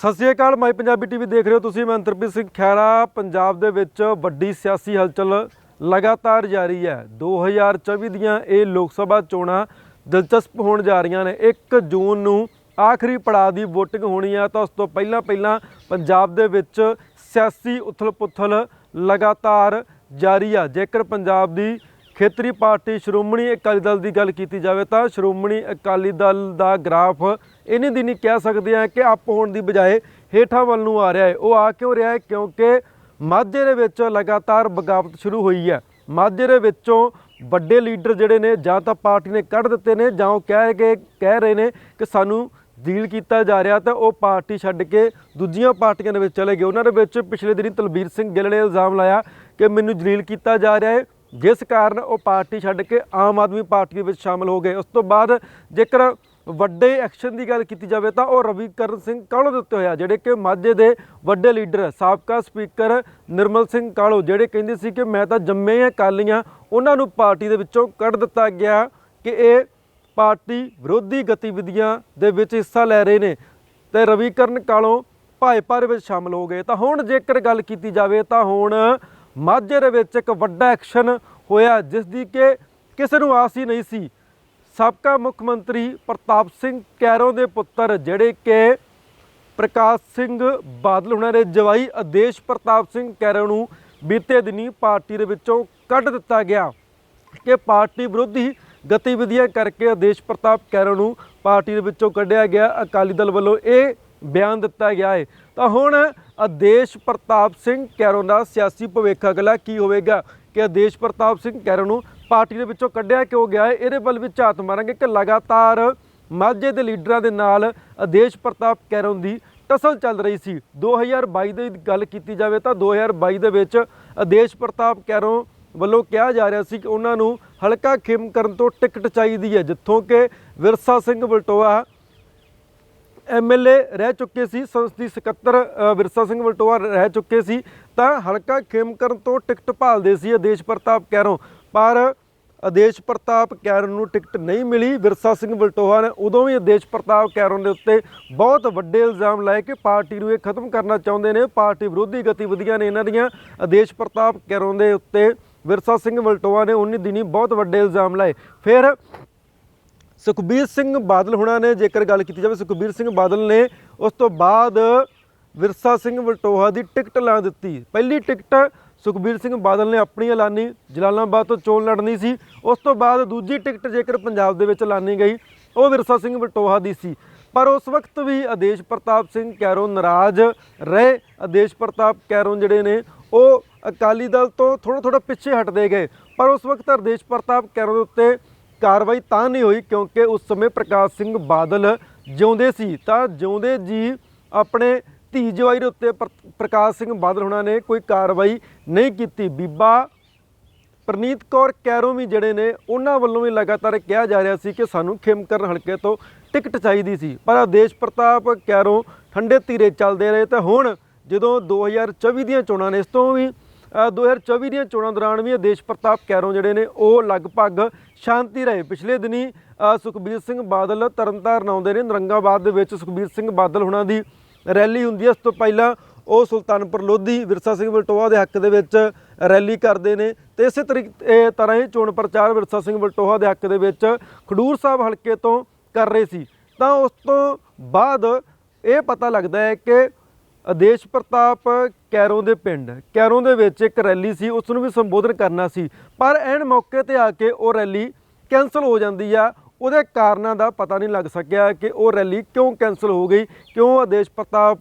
ਸਤਿ ਸ਼੍ਰੀ ਅਕਾਲ ਮਾਈ ਪੰਜਾਬੀ ਟੀਵੀ ਦੇਖ ਰਹੇ ਹੋ ਤੁਸੀਂ, ਮੈਂ ਅੰਤਰਪ੍ਰੀਤ ਸਿੰਘ ਖੈਰਾ ਪੰਜਾਬ ਦੇ ਵਿੱਚ ਵੱਡੀ ਸਿਆਸੀ ਹਲਚਲ ਲਗਾਤਾਰ ਜਾਰੀ ਹੈ। 2024 ਦੀਆਂ ਇਹ ਲੋਕ ਸਭਾ ਚੋਣਾਂ ਦਿਲਚਸਪ ਹੋਣ ਜਾ ਰਹੀਆਂ ਨੇ। 1 ਜੂਨ ਨੂੰ ਆਖਰੀ ਪੜਾਅ ਦੀ VOTING ਹੋਣੀ ਹੈ ਤਾਂ ਉਸ ਤੋਂ ਪਹਿਲਾਂ ਪਹਿਲਾਂ ਪੰਜਾਬ ਦੇ ਵਿੱਚ ਸਿਆਸੀ ਉਥਲ-ਪੁਥਲ ਲਗਾਤਾਰ ਜਾਰੀ ਆ। ਜੇਕਰ ਪੰਜਾਬ ਦੀ ਖੇਤਰੀ ਪਾਰਟੀ ਸ਼੍ਰੋਮਣੀ ਅਕਾਲੀ ਦਲ ਦੀ ਗੱਲ ਕੀਤੀ ਜਾਵੇ ਤਾਂ ਸ਼੍ਰੋਮਣੀ ਅਕਾਲੀ ਦਲ ਦਾ ਗ੍ਰਾਫ ਇਹਨੇ ਦਿਨੀ ਕਹਿ ਸਕਦੇ ਆ ਕਿ ਅਪ ਹੋਣ ਦੀ ਬਜਾਏ ਹੇਠਾਂ ਵੱਲ ਨੂੰ ਆ ਰਿਹਾ ਹੈ। ਉਹ ਆ ਕਿਉਂ ਰਿਹਾ ਹੈ? ਕਿਉਂਕਿ ਮਾਝੇ ਦੇ ਵਿੱਚ ਲਗਾਤਾਰ ਬਗਾਵਤ ਸ਼ੁਰੂ ਹੋਈ ਹੈ। ਮਾਝੇ ਦੇ ਵਿੱਚੋਂ ਵੱਡੇ ਲੀਡਰ ਜਿਹੜੇ ਨੇ ਜਾਂ ਤਾਂ ਪਾਰਟੀ ਨੇ ਕੱਢ ਦਿੱਤੇ ਨੇ ਜਾਂ ਉਹ ਕਹਿ ਕੇ ਕਹਿ ਰਹੇ ਨੇ ਕਿ ਸਾਨੂੰ ਡੀਲ ਕੀਤਾ ਜਾ ਰਿਹਾ ਤਾਂ ਉਹ ਪਾਰਟੀ ਛੱਡ ਕੇ ਦੂਜੀਆਂ ਪਾਰਟੀਆਂ ਦੇ ਵਿੱਚ ਚਲੇ ਗਏ। ਉਹਨਾਂ ਦੇ ਵਿੱਚ ਪਿਛਲੇ ਦਿਨੀ ਤਲਬੀਰ ਸਿੰਘ ਗਿੱਲ ਨੇ ਇਲਜ਼ਾਮ ਲਾਇਆ ਕਿ ਮੈਨੂੰ ਜਲੀਲ ਕੀਤਾ ਜਾ ਰਿਹਾ ਹੈ। ਜਿਸ ਕਾਰਨ ਉਹ ਪਾਰਟੀ ਛੱਡ ਕੇ ਆਮ ਆਦਮੀ ਪਾਰਟੀ ਦੇ ਵਿੱਚ ਸ਼ਾਮਲ ਹੋ ਗਏ। ਉਸ ਤੋਂ ਬਾਅਦ ਜੇਕਰ ਵੱਡੇ ਐਕਸ਼ਨ ਦੀ ਗੱਲ ਕੀਤੀ ਜਾਵੇ ਤਾਂ ਉਹ ਰਵੀਕਰਨ ਸਿੰਘ ਕਾਹਲੋ ਦੇ ਉੱਤੇ ਹੋਇਆ, ਜਿਹੜੇ ਕਿ ਮਾਝੇ ਦੇ ਵੱਡੇ ਲੀਡਰ ਸਾਬਕਾ ਸਪੀਕਰ ਨਿਰਮਲ ਸਿੰਘ ਕਾਹਲੋ ਜਿਹੜੇ ਕਹਿੰਦੇ ਸੀ ਕਿ ਮੈਂ ਤਾਂ ਜੰਮੇ ਆ ਕਾਲੀਆਂ ਉਹਨਾਂ ਨੂੰ ਪਾਰਟੀ ਦੇ ਵਿੱਚੋਂ ਕੱਢ ਦਿੱਤਾ ਗਿਆ ਕਿ ਇਹ ਪਾਰਟੀ ਵਿਰੋਧੀ ਗਤੀਵਿਧੀਆਂ ਦੇ ਵਿੱਚ ਹਿੱਸਾ ਲੈ ਰਹੇ ਨੇ ਤੇ ਰਵੀਕਰਨ ਕਾਲੋਂ ਭਾਜਪਾ ਦੇ ਵਿੱਚ ਸ਼ਾਮਲ ਹੋ ਗਏ। ਤਾਂ ਹੁਣ ਜੇਕਰ ਗੱਲ ਕੀਤੀ ਜਾਵੇ ਤਾਂ ਹੁਣ ਮਾਝੇ ਦੇ ਵਿੱਚ ਇੱਕ ਵੱਡਾ ਐਕਸ਼ਨ ਹੋਇਆ ਜਿਸ ਦੀ ਕਿ ਕਿਸੇ ਨੂੰ ਆਸ ਹੀ ਨਹੀਂ ਸੀ। ਸਾਬਕਾ ਮੁੱਖ ਮੰਤਰੀ ਪ੍ਰਤਾਪ ਸਿੰਘ ਕੈਰੋਂ ਦੇ ਪੁੱਤਰ, ਜਿਹੜੇ ਕਿ ਪ੍ਰਕਾਸ਼ ਸਿੰਘ ਬਾਦਲ, ਉਹਨਾਂ ਦੇ ਜਵਾਈ ਆਦੇਸ਼ ਪ੍ਰਤਾਪ ਸਿੰਘ ਕੈਰੋਂ ਨੂੰ ਬੀਤੇ ਦਿਨੀ ਪਾਰਟੀ ਦੇ ਵਿੱਚੋਂ ਕੱਢ ਦਿੱਤਾ ਗਿਆ ਕਿ ਪਾਰਟੀ ਵਿਰੋਧੀ ਗਤੀਵਿਧੀਆਂ ਕਰਕੇ ਆਦੇਸ਼ ਪ੍ਰਤਾਪ ਕੈਰੋਂ ਨੂੰ ਪਾਰਟੀ ਦੇ ਵਿੱਚੋਂ ਕੱਢਿਆ ਗਿਆ। ਅਕਾਲੀ ਦਲ ਵੱਲੋਂ ਇਹ ਬਿਆਨ ਦਿੱਤਾ ਗਿਆ ਹੈ। ਤਾਂ ਹੁਣ ਆਦੇਸ਼ ਪ੍ਰਤਾਪ ਸਿੰਘ ਕੈਰੋਂ ਦਾ ਸਿਆਸੀ ਭਵਿੱਖ ਅਗਲਾ ਕੀ ਹੋਵੇਗਾ ਕਿ ਆਦੇਸ਼ ਪ੍ਰਤਾਪ ਸਿੰਘ ਕੈਰੋਂ ਨੂੰ ਪਾਰਟੀ ਦੇ ਵਿੱਚੋਂ ਕੱਢਿਆ ਕਿਉਂ ਗਿਆ ਹੈ? ਇਹਦੇ ਵੱਲ ਵੀ ਝਾਤ ਮਾਰਾਂਗੇ ਕਿ ਲਗਾਤਾਰ ਮਾਝੇ ਦੇ ਲੀਡਰਾਂ ਦੇ ਨਾਲ ਆਦੇਸ਼ ਪ੍ਰਤਾਪ ਕੈਰੋਂ ਦੀ ਟਸਲ ਚੱਲ ਰਹੀ ਸੀ। 2022 ਦੀ ਗੱਲ ਕੀਤੀ ਜਾਵੇ ਤਾਂ 2022 ਦੇ ਵਿੱਚ ਆਦੇਸ਼ ਪ੍ਰਤਾਪ ਕੈਰੋਂ ਵੱਲੋਂ ਕਿਹਾ ਜਾ ਰਿਹਾ ਸੀ ਕਿ ਉਹਨਾਂ ਨੂੰ ਹਲਕਾ ਖੇਮ ਕਰਨ ਤੋਂ ਟਿਕਟ ਚਾਹੀਦੀ ਹੈ, ਜਿੱਥੋਂ ਕਿ ਵਿਰਸਾ ਸਿੰਘ ਬਲਟੋਆ ਐਮਐਲਏ ਰਹਿ ਚੁੱਕੇ ਸੀ ਸੰਸਦੀ ਸਕੱਤਰ ਵਿਰਸਾ ਸਿੰਘ ਵਲਟੋਆ ਰਹਿ ਚੁੱਕੇ ਸੀ, ਤਾਂ ਹਲਕਾ ਖੇਮਕਰਨ ਤੋਂ ਟਿਕਟ ਭਾਲਦੇ ਸੀ ਆਦੇਸ਼ ਪ੍ਰਤਾਪ ਕੈਰੋਂ, ਪਰ ਆਦੇਸ਼ ਪ੍ਰਤਾਪ ਕੈਰੋਂ ਨੂੰ ਟਿਕਟ ਨਹੀਂ ਮਿਲੀ, ਵਿਰਸਾ ਸਿੰਘ ਵਲਟੋਹਾ ਨੇ ਉਦੋਂ ਵੀ ਆਦੇਸ਼ ਪ੍ਰਤਾਪ ਕੈਰੋਂ ਦੇ ਉੱਤੇ ਬਹੁਤ ਵੱਡੇ ਇਲਜ਼ਾਮ ਲਾਏ ਕਿ ਪਾਰਟੀ ਨੂੰ ਇਹ ਖਤਮ ਕਰਨਾ ਚਾਹੁੰਦੇ ਨੇ, ਪਾਰਟੀ ਵਿਰੋਧੀ ਗਤੀਵਿਧੀਆਂ ਨੇ ਇਹਨਾਂ ਦੀਆਂ, ਆਦੇਸ਼ ਪ੍ਰਤਾਪ ਕੈਰੋਂ ਦੇ ਉੱਤੇ ਵਿਰਸਾ ਸਿੰਘ ਵਲਟੋਆ ਨੇ 19 ਦਿਨੀ ਬਹੁਤ ਵੱਡੇ ਇਲਜ਼ਾਮ ਲਾਏ, ਫਿਰ ਸੁਖਬੀਰ ਸਿੰਘ ਬਾਦਲ ਹੁਣਾਂ ਨੇ ਜੇਕਰ ਗੱਲ ਕੀਤੀ ਜਾਵੇ, ਸੁਖਬੀਰ ਸਿੰਘ ਬਾਦਲ ਨੇ ਉਸ ਤੋਂ ਬਾਅਦ ਵਿਰਸਾ ਸਿੰਘ ਵਲਟੋਹਾ ਦੀ ਟਿਕਟ ਲਾ ਦਿੱਤੀ। ਪਹਿਲੀ ਟਿਕਟ ਸੁਖਬੀਰ ਸਿੰਘ ਬਾਦਲ ਨੇ ਆਪਣੀ ਐਲਾਨੀ ਜਲਾਲਾਬਾਦ ਤੋਂ ਚੋਣ ਲੜਨੀ ਸੀ। ਉਸ ਤੋਂ ਬਾਅਦ ਦੂਜੀ ਟਿਕਟ ਜੇਕਰ ਪੰਜਾਬ ਦੇ ਵਿੱਚ ਐਲਾਨੀ ਗਈ, ਉਹ ਵਿਰਸਾ ਸਿੰਘ ਵਲਟੋਹਾ ਦੀ ਸੀ। ਪਰ ਉਸ ਵਕਤ ਵੀ ਆਦੇਸ਼ ਪ੍ਰਤਾਪ ਸਿੰਘ ਕੈਰੋਂ ਨਾਰਾਜ਼ ਰਹੇ। ਆਦੇਸ਼ ਪ੍ਰਤਾਪ ਕੈਰੋਂ ਜਿਹੜੇ ਨੇ, ਉਹ ਅਕਾਲੀ ਦਲ ਤੋਂ ਥੋੜਾ ਥੋੜਾ ਪਿੱਛੇ ਹਟਦੇ ਗਏ। ਪਰ ਉਸ ਵਕਤ ਆਦੇਸ਼ ਪ੍ਰਤਾਪ ਕੈਰੋਂ ਦੇ ਉੱਤੇ ਕਾਰਵਾਈ ਤਾਂ ਨਹੀਂ ਹੋਈ ਕਿਉਂਕਿ ਉਸ ਸਮੇਂ ਪ੍ਰਕਾਸ਼ ਸਿੰਘ ਬਾਦਲ ਜਿਉਂਦੇ ਸੀ। ਤਾਂ ਜਿਉਂਦੇ ਜੀ ਆਪਣੇ ਧੀ ਜਵਾਈ ਦੇ ਉੱਤੇ ਪ੍ਰ- ਪ੍ਰਕਾਸ਼ ਸਿੰਘ ਬਾਦਲ ਹੁਣਾਂ ਨੇ ਕੋਈ ਕਾਰਵਾਈ ਨਹੀਂ ਕੀਤੀ। ਬੀਬਾ ਪ੍ਰਨੀਤ ਕੌਰ ਕੈਰੋਂ ਵੀ ਜਿਹੜੇ ਨੇ, ਉਹਨਾਂ ਵੱਲੋਂ ਵੀ ਲਗਾਤਾਰ ਕਿਹਾ ਜਾ ਰਿਹਾ ਸੀ ਕਿ ਸਾਨੂੰ ਖੇਮਕਰਨ ਹਲਕੇ ਤੋਂ ਟਿਕਟ ਚਾਹੀਦੀ ਸੀ। ਪਰ ਆਦੇਸ਼ ਪ੍ਰਤਾਪ ਕੈਰੋਂ ਠੰਡੇ ਧੀਰੇ ਚੱਲਦੇ ਰਹੇ ਤਾਂ ਹੁਣ ਜਦੋਂ 2024 ਦੀਆਂ ਚੋਣਾਂ ਨੇ, ਇਸ ਤੋਂ ਵੀ 2024 ਦੀਆਂ ਚੋਣਾਂ ਦੌਰਾਨ ਵੀ ਆਦੇਸ਼ ਪ੍ਰਤਾਪ ਕੈਰੋਂ ਜਿਹੜੇ ਨੇ, ਉਹ ਲਗਭਗ ਸ਼ਾਂਤੀ ਰਹੇ। ਪਿਛਲੇ ਦਿਨੀ ਸੁਖਬੀਰ ਸਿੰਘ ਬਾਦਲ ਤਰਨਤਾਰਨ ਆਉਂਦੇ ਨੇ। ਨਰੰਗਾਬਾਦ ਦੇ ਵਿੱਚ ਸੁਖਬੀਰ ਸਿੰਘ ਬਾਦਲ ਹੁਣਾਂ ਦੀ ਰੈਲੀ ਹੁੰਦੀ ਹੈ। ਇਸ ਤੋਂ ਪਹਿਲਾਂ ਉਹ ਸੁਲਤਾਨਪੁਰ ਲੋਧੀ, ਵਿਰਸਾ ਸਿੰਘ ਵਲਟੋਆ ਦੇ ਹੱਕ ਦੇ ਵਿੱਚ ਰੈਲੀ ਕਰਦੇ ਨੇ ਤੇ ਇਸੇ ਤਰੀਕੇ ਤਰ੍ਹਾਂ ਹੀ ਚੋਣ ਪ੍ਰਚਾਰ ਵਿਰਸਾ ਸਿੰਘ ਵਲਟੋਆ ਦੇ ਹੱਕ ਦੇ ਵਿੱਚ ਖਡੂਰ ਸਾਹਿਬ ਹਲਕੇ ਤੋਂ ਕਰ ਰਹੇ ਸੀ। ਤਾਂ ਉਸ ਤੋਂ ਬਾਅਦ ਇਹ ਪਤਾ ਲੱਗਦਾ ਹੈ ਕਿ ਆਦੇਸ਼ ਪ੍ਰਤਾਪ ਕੈਰੋਂ ਦੇ ਪਿੰਡ। ਕੈਰੋਂ ਦੇ ਵਿੱਚ ਇੱਕ ਰੈਲੀ ਸੀ ਉਸ ਨੂੰ ਵੀ ਸੰਬੋਧਨ ਕਰਨਾ ਸੀ। ਪਰ ਐਨ ਮੌਕੇ ਤੇ ਆ ਕੇ ਉਹ ਰੈਲੀ ਕੈਨਸਲ ਹੋ ਜਾਂਦੀ ਆ। ਉਹਦੇ ਕਾਰਨਾਂ ਦਾ ਪਤਾ ਨਹੀਂ ਲੱਗ ਸਕਿਆ ਕਿ ਉਹ ਰੈਲੀ ਕਿਉਂ ਕੈਨਸਲ ਹੋ ਗਈ, ਕਿਉਂ ਆਦੇਸ਼ ਪ੍ਰਤਾਪ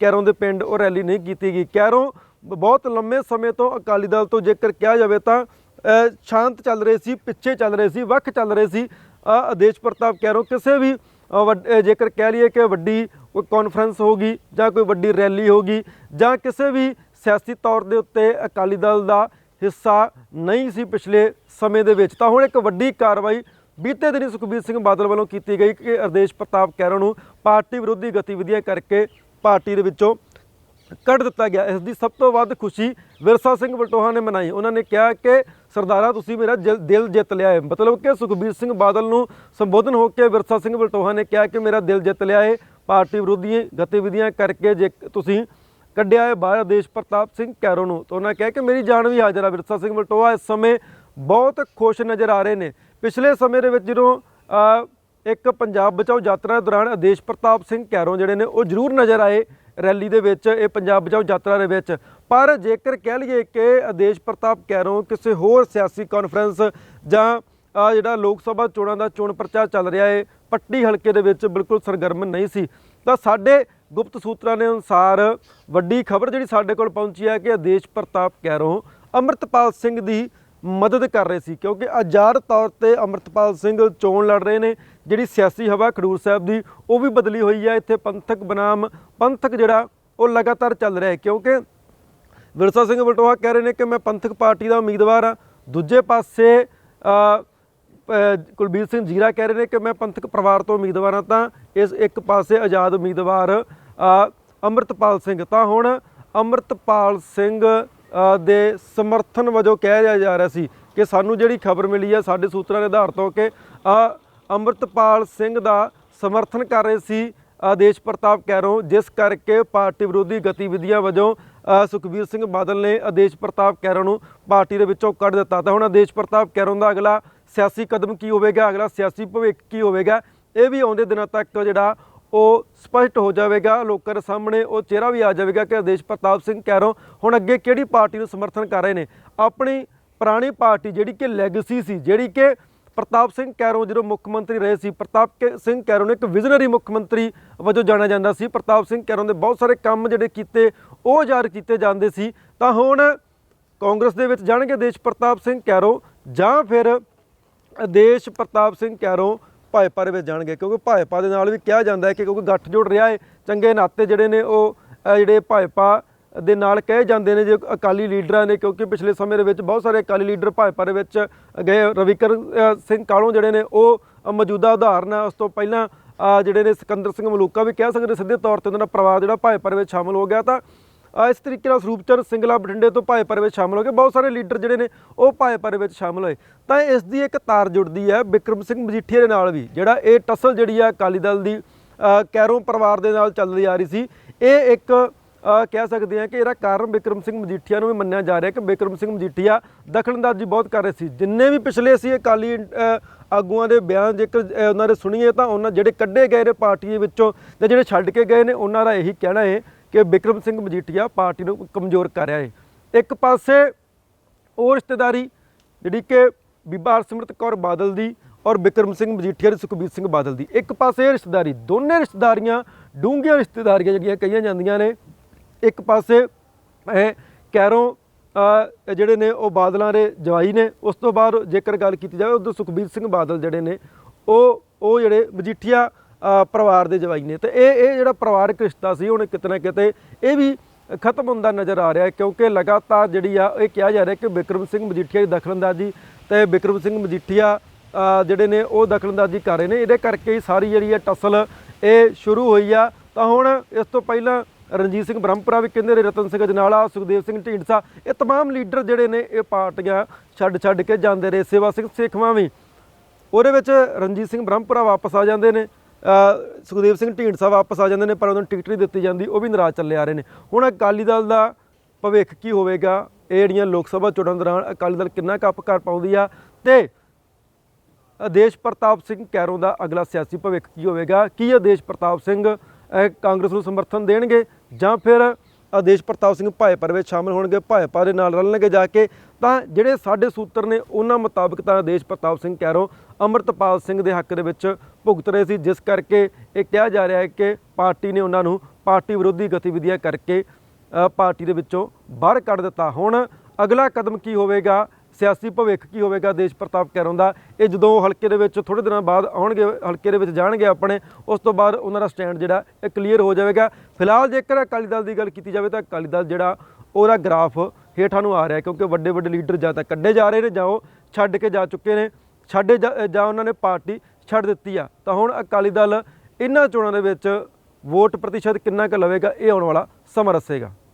ਕੈਰੋਂ ਦੇ ਪਿੰਡ ਉਹ ਰੈਲੀ ਨਹੀਂ ਕੀਤੀ ਗਈ। ਕੈਰੋਂ ਬਹੁਤ ਲੰਮੇ ਸਮੇਂ ਤੋਂ ਅਕਾਲੀ ਦਲ ਤੋਂ ਜੇਕਰ ਕਿਹਾ ਜਾਵੇ ਤਾਂ ਸ਼ਾਂਤ ਚੱਲ ਰਹੇ ਸੀ, ਪਿੱਛੇ ਚੱਲ ਰਹੇ ਸੀ, ਵੱਖ ਚੱਲ ਰਹੇ ਸੀ। ਆਦੇਸ਼ ਪ੍ਰਤਾਪ ਕੈਰੋਂ ਕਿਸੇ ਵੀ ਵੱਡ- ਜੇਕਰ ਕਹਿ ਲਈਏ ਕਿ ਵੱਡੀ ਕੋਈ ਕਾਨਫਰੰਸ ਹੋਗੀ ਜਾਂ ਕੋਈ ਵੱਡੀ ਰੈਲੀ ਹੋਗੀ ਜਾਂ ਕਿਸੇ ਵੀ ਸਿਆਸੀ ਤੌਰ ਦੇ ਉੱਤੇ ਅਕਾਲੀ ਦਲ ਦਾ ਹਿੱਸਾ ਨਹੀਂ ਸੀ ਪਿਛਲੇ ਸਮੇਂ ਦੇ ਵਿੱਚ, ਤਾਂ ਹੁਣ ਇੱਕ ਵੱਡੀ ਕਾਰਵਾਈ ਬੀਤੇ ਦਿਨੀ ਸੁਖਬੀਰ ਸਿੰਘ ਬਾਦਲ ਵੱਲੋਂ ਕੀਤੀ ਗਈ ਕਿ ਆਦੇਸ਼ ਪ੍ਰਤਾਪ ਕੈਰੋਂ ਨੂੰ ਪਾਰਟੀ ਵਿਰੋਧੀ ਗਤੀਵਿਧੀਆਂ ਕਰਕੇ ਪਾਰਟੀ ਦੇ ਵਿੱਚੋਂ ਕੱਢ ਦਿੱਤਾ ਗਿਆ। ਇਸ ਦੀ ਸਭ ਤੋਂ ਵੱਧ ਖੁਸ਼ੀ ਵਿਰਸਾ ਸਿੰਘ ਬਲਟੋਹਾ ਨੇ ਮਨਾਈ। ਉਹਨਾਂ ਨੇ ਕਿਹਾ ਕਿ, ਸਰਦਾਰਾ, ਤੁਸੀਂ ਮੇਰਾ ਦਿਲ- ਜਿੱਤ ਲਿਆ ਹੈ ਮਤਲਬ ਕਿ ਸੁਖਬੀਰ ਸਿੰਘ ਬਾਦਲ ਨੂੰ ਸੰਬੋਧਨ ਹੋ ਕੇ ਵਿਰਸਾ ਸਿੰਘ ਬਲਟੋਹਾ ਨੇ ਕਿਹਾ ਕਿ, ਮੇਰਾ ਦਿਲ ਜਿੱਤ ਲਿਆ ਹੈ ਪਾਰਟੀ ਵਿਰੋਧੀ ਗਤੀਵਿਧੀਆਂ ਕਰਕੇ ਜੇ ਤੁਸੀਂ ਕੱਢਿਆ ਹੈ ਬਾਹਰ ਆਦੇਸ਼ ਪ੍ਰਤਾਪ ਸਿੰਘ ਕੈਰੋ ਨੂੰ, ਤਾਂ ਉਹਨਾਂ ਕਿਹਾ ਕਿ ਮੇਰੀ ਜਾਨ ਵੀ ਹਾਜ਼ਰ ਆ ਵਿਰਸਾ ਸਿੰਘ ਵਲਟੋਆ ਇਸ ਸਮੇਂ ਬਹੁਤ ਖੁਸ਼ ਨਜ਼ਰ ਆ ਰਹੇ ਨੇ। ਪਿਛਲੇ ਸਮੇਂ ਦੇ ਵਿੱਚ ਜਦੋਂ ਇੱਕ ਪੰਜਾਬ ਬਚਾਓ ਯਾਤਰਾ ਦੌਰਾਨ ਆਦੇਸ਼ ਪ੍ਰਤਾਪ ਸਿੰਘ ਕੈਰੋਂ ਜਿਹੜੇ ਨੇ, ਉਹ ਜ਼ਰੂਰ ਨਜ਼ਰ ਆਏ ਰੈਲੀ ਦੇ ਵਿੱਚ, ਇਹ ਪੰਜਾਬ ਬਚਾਓ ਯਾਤਰਾ ਦੇ ਵਿੱਚ। ਪਰ ਜੇਕਰ ਕਹਿ ਲਈਏ ਕਿ ਆਦੇਸ਼ ਪ੍ਰਤਾਪ ਕੈਰੋਂ ਕਿਸੇ ਹੋਰ ਸਿਆਸੀ ਕਾਨਫਰੰਸ ਜਾਂ ਜਿਹੜਾ ਲੋਕ ਸਭਾ ਚੋਣਾਂ ਦਾ ਚੋਣ ਪ੍ਰਚਾਰ ਚੱਲ ਰਿਹਾ ਹੈ ਪੱਟੀ ਹਲਕੇ ਦੇ ਵਿੱਚ ਬਿਲਕੁਲ ਸਰਗਰਮ ਨਹੀਂ ਸੀ। ਤਾਂ ਸਾਡੇ ਗੁਪਤ ਸੂਤਰਾਂ ਦੇ ਅਨੁਸਾਰ ਵੱਡੀ ਖਬਰ ਜਿਹੜੀ ਸਾਡੇ ਕੋਲ ਪਹੁੰਚੀ ਹੈ ਕਿ ਆਦੇਸ਼ ਪ੍ਰਤਾਪ ਕੈਰੋਂ ਅੰਮ੍ਰਿਤਪਾਲ ਸਿੰਘ ਦੀ ਮਦਦ ਕਰ ਰਹੇ ਸੀ, ਕਿਉਂਕਿ ਆਜ਼ਾਦ ਤੌਰ ਤੇ ਅੰਮ੍ਰਿਤਪਾਲ ਸਿੰਘ ਚੋਣ ਲੜ ਰਹੇ ਨੇ। ਜਿਹੜੀ ਸਿਆਸੀ ਹਵਾ ਖਡੂਰ ਸਾਹਿਬ ਦੀ, ਉਹ ਵੀ ਬਦਲੀ ਹੋਈ ਹੈ। ਇੱਥੇ ਪੰਥਕ ਬਨਾਮ, ਪੰਥਕ ਜਿਹੜਾ, ਉਹ ਲਗਾਤਾਰ ਚੱਲ ਰਿਹਾ ਹੈ, ਕਿਉਂਕਿ ਵਿਰਸਾ ਸਿੰਘ ਬਲਟੋਹਾ ਕਹਿ ਰਹੇ ਨੇ ਕਿ ਮੈਂ ਪੰਥਕ ਪਾਰਟੀ ਦਾ ਉਮੀਦਵਾਰ ਹਾਂ। ਦੂਜੇ ਪਾਸੇ ਕੁਲਬੀਰ ਸਿੰਘ ਜੀਰਾ ਕਹਿ ਰਹੇ ਨੇ ਕਿ ਮੈਂ ਪੰਥਕ ਪਰਿਵਾਰ ਤੋਂ ਉਮੀਦਵਾਰ ਹਾਂ ਤਾਂ ਇਸ ਇੱਕ ਪਾਸੇ ਆਜ਼ਾਦ ਉਮੀਦਵਾਰ ਅ, ਅੰਮ੍ਰਿਤਪਾਲ ਸਿੰਘ। ਤਾਂ ਹੁਣ ਅੰਮ੍ਰਿਤਪਾਲ ਸਿੰਘ ਦੇ ਸਮਰਥਨ ਵਜੋਂ ਕਹਿ ਰਿਹਾ ਜਾ ਰਿਹਾ ਸੀ ਕਿ ਸਾਨੂੰ ਜਿਹੜੀ ਖਬਰ ਮਿਲੀ ਹੈ ਸਾਡੇ ਸੂਤਰਾਂ ਦੇ ਆਧਾਰ ਤੋਂ ਕਿ ਅ, ਅੰਮ੍ਰਿਤਪਾਲ ਸਿੰਘ ਦਾ ਸਮਰਥਨ ਕਰ ਰਹੇ ਸੀ ਆਦੇਸ਼ ਪ੍ਰਤਾਪ ਕੈਰੋਂ ਜਿਸ ਕਰਕੇ ਪਾਰਟੀ ਵਿਰੋਧੀ ਗਤੀਵਿਧੀਆਂ ਵਜੋਂ ਅ, ਸੁਖਬੀਰ ਸਿੰਘ ਬਾਦਲ ਨੇ ਆਦੇਸ਼ ਪ੍ਰਤਾਪ ਕੈਰੋਂ ਨੂੰ ਪਾਰਟੀ ਦੇ ਵਿੱਚੋਂ ਕੱਢ ਦਿੱਤਾ। ਤਾਂ ਹੁਣ ਆਦੇਸ਼ ਪ੍ਰਤਾਪ ਕੈਰੋਂ ਦਾ ਅਗਲਾ ਸਿਆਸੀ ਕਦਮ ਕੀ ਹੋਵੇਗਾ, ਅਗਲਾ ਸਿਆਸੀ ਭਵਿੱਖ ਕੀ ਹੋਵੇਗਾ, ਇਹ ਵੀ ਆਉਂਦੇ ਦਿਨਾਂ ਤੱਕ ਜਿਹੜਾ ਉਹ ਸਪਸ਼ਟ ਹੋ ਜਾਵੇਗਾ, ਲੋਕਾਂ ਦੇ ਸਾਹਮਣੇ ਉਹ ਚਿਹਰਾ ਵੀ ਆ ਜਾਵੇਗਾ ਕਿ ਆਦੇਸ਼ ਪ੍ਰਤਾਪ ਸਿੰਘ ਕੈਰੋਂ ਹੁਣ ਅੱਗੇ ਕਿਹੜੀ ਪਾਰਟੀ ਨੂੰ ਸਮਰਥਨ ਕਰ ਰਹੇ ਨੇ? ਆਪਣੀ ਪੁਰਾਣੀ ਪਾਰਟੀ ਜਿਹੜੀ ਕਿ ਲੈਗੇਸੀ ਸੀ, ਜਿਹੜੀ ਕਿ ਪ੍ਰਤਾਪ ਸਿੰਘ ਕੈਰੋਂ ਜਦੋਂ ਮੁੱਖ ਮੰਤਰੀ ਰਹੇ ਸੀ, ਪ੍ਰਤਾਪ ਕੇ- ਸਿੰਘ ਕੈਰੋਂ ਨੇ ਇੱਕ ਵਿਜ਼ਨਰੀ ਮੁੱਖ ਮੰਤਰੀ ਵਜੋਂ ਜਾਣਿਆ ਜਾਂਦਾ ਸੀ, ਪ੍ਰਤਾਪ ਸਿੰਘ ਕੈਰੋਂ ਦੇ ਬਹੁਤ ਸਾਰੇ ਕੰਮ ਜਿਹੜੇ ਕੀਤੇ, ਉਹ ਜ਼ਾਹਰ ਕੀਤੇ ਜਾਂਦੇ ਸੀ, ਤਾਂ ਹੁਣ ਕਾਂਗਰਸ ਦੇ ਵਿੱਚ ਜਾਣਗੇ ਦੇਸ਼ ਪ੍ਰਤਾਪ ਸਿੰਘ ਕੈਰੋਂ ਜਾਂ ਫਿਰ ਆਦੇਸ਼ ਪ੍ਰਤਾਪ ਸਿੰਘ ਕੈਰੋਂ ਭਾਜਪਾ ਦੇ ਵਿੱਚ ਜਾਣਗੇ, ਕਿਉਂਕਿ ਭਾਜਪਾ ਦੇ ਨਾਲ ਵੀ ਕਿਹਾ ਜਾਂਦਾ ਹੈ ਕਿ ਕਿਉਂਕਿ ਗੱਠ ਜੋੜ ਰਿਹਾ ਹੈ ਚੰਗੇ ਨਾਤੇ ਜਿਹੜੇ ਨੇ ਉਹ ਜਿਹੜੇ ਭਾਜਪਾ ਦੇ ਨਾਲ ਕਹੇ ਜਾਂਦੇ ਨੇ, ਜੇ ਅਕਾਲੀ ਲੀਡਰਾਂ ਨੇ, ਕਿਉਂਕਿ ਪਿਛਲੇ ਸਮੇਂ ਦੇ ਵਿੱਚ ਬਹੁਤ ਸਾਰੇ ਅਕਾਲੀ ਲੀਡਰ ਭਾਜਪਾ ਦੇ ਵਿੱਚ ਗਏ। ਰਵਿਕਰ ਸਿੰਘ ਕਾਲੋਂ ਜਿਹੜੇ ਨੇ, ਉਹ ਮੌਜੂਦਾ ਉਦਾਹਰਨ ਹੈ ਉਸ ਤੋਂ ਪਹਿਲਾਂ ਜਿਹੜੇ ਨੇ ਸਿਕੰਦਰ ਸਿੰਘ ਮਲੂਕਾ ਵੀ ਕਹਿ ਸਕਦੇ ਸਿੱਧੇ ਤੌਰ ਤੇ ਉਹਨਾਂ ਦਾ ਪਰਿਵਾਰ ਜਿਹੜਾ ਭਾਜਪਾ ਦੇ ਵਿੱਚ ਸ਼ਾਮਲ ਹੋ ਗਿਆ ਤਾਂ ਇਸ ਤਰੀਕੇ ਨਾਲ ਸਰੂਪਚੰਦ ਸਿੰਗਲਾ ਬਠਿੰਡੇ ਤੋਂ ਭਾਜਪਾ ਦੇ ਵਿੱਚ ਸ਼ਾਮਲ ਹੋ ਗਏ ਬਹੁਤ ਸਾਰੇ ਲੀਡਰ ਜਿਹੜੇ ਨੇ ਉਹ ਭਾਜਪਾ ਦੇ ਵਿੱਚ ਸ਼ਾਮਲ ਹੋਏ। ਤਾਂ ਇਸ ਦੀ ਇੱਕ ਤਾਰ ਜੁੜਦੀ ਹੈ ਬਿਕਰਮ ਸਿੰਘ ਮਜੀਠੀਆ ਦੇ ਨਾਲ ਵੀ, ਜਿਹੜਾ ਇਹ ਟਸਲ ਜਿਹੜੀ ਹੈ ਅਕਾਲੀ ਦਲ ਦੀ ਕੈਰੋਂ ਪਰਿਵਾਰ ਦੇ ਨਾਲ ਚੱਲਦੀ ਆ ਰਹੀ ਸੀ। ਇਹ ਇੱਕ ਕਹਿ ਸਕਦੇ ਹਾਂ ਕਿ ਇਹਦਾ ਕਾਰਨ ਬਿਕਰਮ ਸਿੰਘ ਮਜੀਠੀਆ ਨੂੰ ਵੀ ਮੰਨਿਆ ਜਾ ਰਿਹਾ ਕਿ ਬਿਕਰਮ ਸਿੰਘ ਮਜੀਠੀਆ ਦਖਲਅੰਦਾਜ਼ੀ ਬਹੁਤ ਕਰ ਰਹੇ ਸੀ। ਜਿੰਨੇ ਵੀ ਪਿਛਲੇ ਸੀ ਅਕਾਲੀ ਆਗੂਆਂ ਦੇ ਬਿਆਨ ਜੇਕਰ ਉਹਨਾਂ ਦੇ ਸੁਣੀਏ ਤਾਂ ਉਹਨਾਂ ਜਿਹੜੇ ਕੱਢੇ ਗਏ ਨੇ ਪਾਰਟੀ ਦੇ ਵਿੱਚੋਂ ਤੇ ਜਿਹੜੇ ਛੱਡ ਕੇ ਗਏ ਨੇ, ਉਹਨਾਂ ਦਾ ਇਹੀ ਕਹਿਣਾ ਹੈ ਕਿ ਬਿਕਰਮ ਸਿੰਘ ਮਜੀਠੀਆ ਪਾਰਟੀ ਨੂੰ ਕਮਜ਼ੋਰ ਕਰ ਰਿਹਾ ਹੈ ਇੱਕ ਪਾਸੇ ਉਹ ਰਿਸ਼ਤੇਦਾਰੀ ਜਿਹੜੀ ਕਿ ਬੀਬਾ ਹਰਸਿਮਰਤ ਕੌਰ ਬਾਦਲ ਦੀ ਔਰ ਬਿਕਰਮ ਸਿੰਘ ਮਜੀਠੀਆ ਦੀ ਸੁਖਬੀਰ ਸਿੰਘ ਬਾਦਲ ਦੀ। ਇੱਕ ਪਾਸੇ ਇਹ ਰਿਸ਼ਤੇਦਾਰੀ, ਦੋਨੇ ਰਿਸ਼ਤੇਦਾਰੀਆਂ, ਡੂੰਘੀਆਂ ਰਿਸ਼ਤੇਦਾਰੀਆਂ ਜਿਹੜੀਆਂ ਕਹੀਆਂ ਜਾਂਦੀਆਂ ਨੇ। ਇੱਕ ਪਾਸੇ ਕੈਰੋਂ ਜਿਹੜੇ ਨੇ ਉਹ ਬਾਦਲਾਂ ਦੇ ਜਵਾਈ ਨੇ। ਉਸ ਤੋਂ ਬਾਅਦ ਜੇਕਰ ਗੱਲ ਕੀਤੀ ਜਾਵੇ, ਉਧਰ ਸੁਖਬੀਰ ਸਿੰਘ ਬਾਦਲ ਜਿਹੜੇ ਨੇ, ਉਹ ਉਹ ਜਿਹੜੇ ਮਜੀਠੀਆ ਪਰਿਵਾਰ ਦੇ ਜਵਾਈ ਨੇ ਤੇ ਇਹ ਇਹ ਜਿਹੜਾ ਪਰਿਵਾਰਕ ਰਿਸ਼ਤਾ ਸੀ ਹੁਣ ਕਿਤੇ ਨਾ ਕਿਤੇ ਇਹ ਵੀ ਖਤਮ ਹੁੰਦਾ ਨਜ਼ਰ ਆ ਰਿਹਾ ਹੈ ਕਿਉਂਕਿ ਲਗਾਤਾਰ ਜਿਹੜੀ ਆ ਇਹ ਕਿਹਾ ਜਾ ਰਿਹਾ ਕਿ ਬਿਕਰਮ ਸਿੰਘ ਮਜੀਠੀਆ ਦੀ ਦਖਲਅੰਦਾਜ਼ੀ ਤੇ ਬਿਕਰਮ ਸਿੰਘ ਮਜੀਠੀਆ ਅ, ਜਿਹੜੇ ਨੇ ਉਹ ਦਖਲਅੰਦਾਜ਼ੀ ਕਰ ਰਹੇ ਨੇ ਇਹਦੇ ਕਰਕੇ ਹੀ ਸਾਰੀ ਜਿਹੜੀ ਹੈ ਟਸਲ ਇਹ ਸ਼ੁਰੂ ਹੋਈ ਆ ਤਾਂ ਹੁਣ ਇਸ ਤੋਂ ਪਹਿਲਾਂ ਰਣਜੀਤ ਸਿੰਘ ਬ੍ਰਹਮਪੁਰਾ ਵੀ ਕਹਿੰਦੇ ਨੇ ਰਤਨ ਸਿੰਘ ਅਜਨਾਲਾ ਸੁਖਦੇਵ ਸਿੰਘ ਢੀਂਡਸਾ ਇਹ तमाम ਲੀਡਰ ਜਿਹੜੇ ਨੇ ਇਹ ਪਾਰਟੀਆਂ ਛੱਡ ਛੱਡ ਕੇ ਜਾਂਦੇ ਰਹੇ ਸੇਵਾ ਸਿੰਘ ਸੇਖਵਾਂ ਵੀ ਉਹਦੇ ਵਿੱਚ ਰਣਜੀਤ ਸਿੰਘ ਬ੍ਰਹਮਪੁਰਾ ਵਾਪਸ ਆ ਜਾਂਦੇ ਨੇ ਅ, ਸੁਖਦੇਵ ਸਿੰਘ ਢੀਂਡਸਾ ਵਾਪਸ ਆ ਜਾਂਦੇ ਨੇ, ਪਰ ਉਹਨਾਂ ਨੂੰ ਟਿਕਟ ਨਹੀਂ ਦਿੱਤੀ ਜਾਂਦੀ, ਉਹ ਵੀ ਨਾਰਾਜ਼ ਚੱਲੇ ਆ ਰਹੇ ਨੇ। ਹੁਣ ਅਕਾਲੀ ਦਲ ਦਾ ਭਵਿੱਖ ਕੀ ਹੋਵੇਗਾ? ਇਹ ਜਿਹੜੀਆਂ ਲੋਕ ਸਭਾ ਚੋਣਾਂ ਦੌਰਾਨ ਅਕਾਲੀ ਦਲ ਕਿੰਨਾ ਕੱਪ ਕਰ ਪਾਉਂਦੀ ਆ? ਤੇ ਆਦੇਸ਼ ਪ੍ਰਤਾਪ ਸਿੰਘ ਕੈਰੋਂ ਦਾ ਅਗਲਾ ਸਿਆਸੀ ਭਵਿੱਖ ਕੀ ਹੋਵੇਗਾ? ਕੀ ਆਦੇਸ਼ ਪ੍ਰਤਾਪ ਸਿੰਘ ਕਾਂਗਰਸ ਨੂੰ ਸਮਰਥਨ ਦੇਣਗੇ? ਜਾਂ ਫਿਰ ਆਦੇਸ਼ ਪ੍ਰਤਾਪ ਸਿੰਘ ਭਾਜਪਾ ਦੇ ਵਿੱਚ ਸ਼ਾਮਲ ਹੋਣਗੇ, ਭਾਜਪਾ ਦੇ ਨਾਲ ਰਲਣਗੇ ਜਾ ਕੇ? ਤਾਂ ਜਿਹੜੇ ਸਾਡੇ ਸੂਤਰ ਨੇ, ਉਹਨਾਂ ਮੁਤਾਬਕ ਤਾਂ ਆਦੇਸ਼ ਪ੍ਰਤਾਪ ਸਿੰਘ ਕੈਰੋਂ ਅੰਮ੍ਰਿਤਪਾਲ ਸਿੰਘ ਦੇ ਹੱਕ ਦੇ ਵਿੱਚ ਭੁਗਤ ਰਹੇ ਸੀ, ਜਿਸ ਕਰਕੇ ਇਹ ਕਿਹਾ ਜਾ ਰਿਹਾ ਹੈ ਕਿ ਪਾਰਟੀ ਨੇ ਉਹਨਾਂ ਨੂੰ ਪਾਰਟੀ ਵਿਰੋਧੀ ਗਤੀਵਿਧੀਆਂ ਕਰਕੇ ਪਾਰਟੀ ਦੇ ਵਿੱਚੋਂ ਬਾਹਰ ਕੱਢ ਦਿੱਤਾ। ਹੁਣ ਅਗਲਾ ਕਦਮ ਕੀ ਹੋਵੇਗਾ? ਸਿਆਸੀ ਭਵਿੱਖ ਕੀ ਹੋਵੇਗਾ? ਦੇਸ਼ ਪ੍ਰਤਾਪ ਕੈਰੋਂ ਦਾ। ਇਹ ਜਦੋਂ ਹਲਕੇ ਦੇ ਵਿੱਚ ਥੋੜੇ ਦਿਨਾਂ ਬਾਅਦ ਆਉਣਗੇ, ਹਲਕੇ ਦੇ ਵਿੱਚ ਜਾਣਗੇ ਆਪਣੇ, ਉਸ ਤੋਂ ਬਾਅਦ ਉਹਨਾਂ ਦਾ ਸਟੈਂਡ ਜਿਹੜਾ, ਇਹ ਕਲੀਅਰ ਹੋ ਜਾਵੇਗਾ। ਫਿਲਹਾਲ ਜੇਕਰ ਅਕਾਲੀ ਦਲ ਦੀ ਗੱਲ ਕੀਤੀ ਜਾਵੇ ਤਾਂ ਅਕਾਲੀ ਦਲ ਜਿਹੜਾ, ਉਹਦਾ ਗ੍ਰਾਫ ਹੇਠਾਂ ਨੂੰ ਆ ਰਿਹਾ ਕਿਉਂਕਿ ਵੱਡੇ ਵੱਡੇ ਲੀਡਰ ਜਾਂ ਤਾਂ ਕੱਢੇ ਜਾ ਰਹੇ ਨੇ ਜਾਂ ਉਹ ਛੱਡ ਕੇ ਜਾ ਚੁੱਕੇ ਨੇ। ਛੱਡੇ ਜਾ- ਜਾਂ ਉਹਨਾਂ ਨੇ ਪਾਰਟੀ ਛੱਡ ਦਿੱਤੀ ਆ। ਤਾਂ ਹੁਣ ਅਕਾਲੀ ਦਲ ਇਹਨਾਂ ਚੋਣਾਂ ਦੇ ਵਿੱਚ ਵੋਟ ਪ੍ਰਤੀਸ਼ਤ ਕਿੰਨਾ ਕੁ ਲਵੇਗਾ, ਇਹ ਆਉਣ ਵਾਲਾ ਸਮਾਂ ਦੱਸੇਗਾ।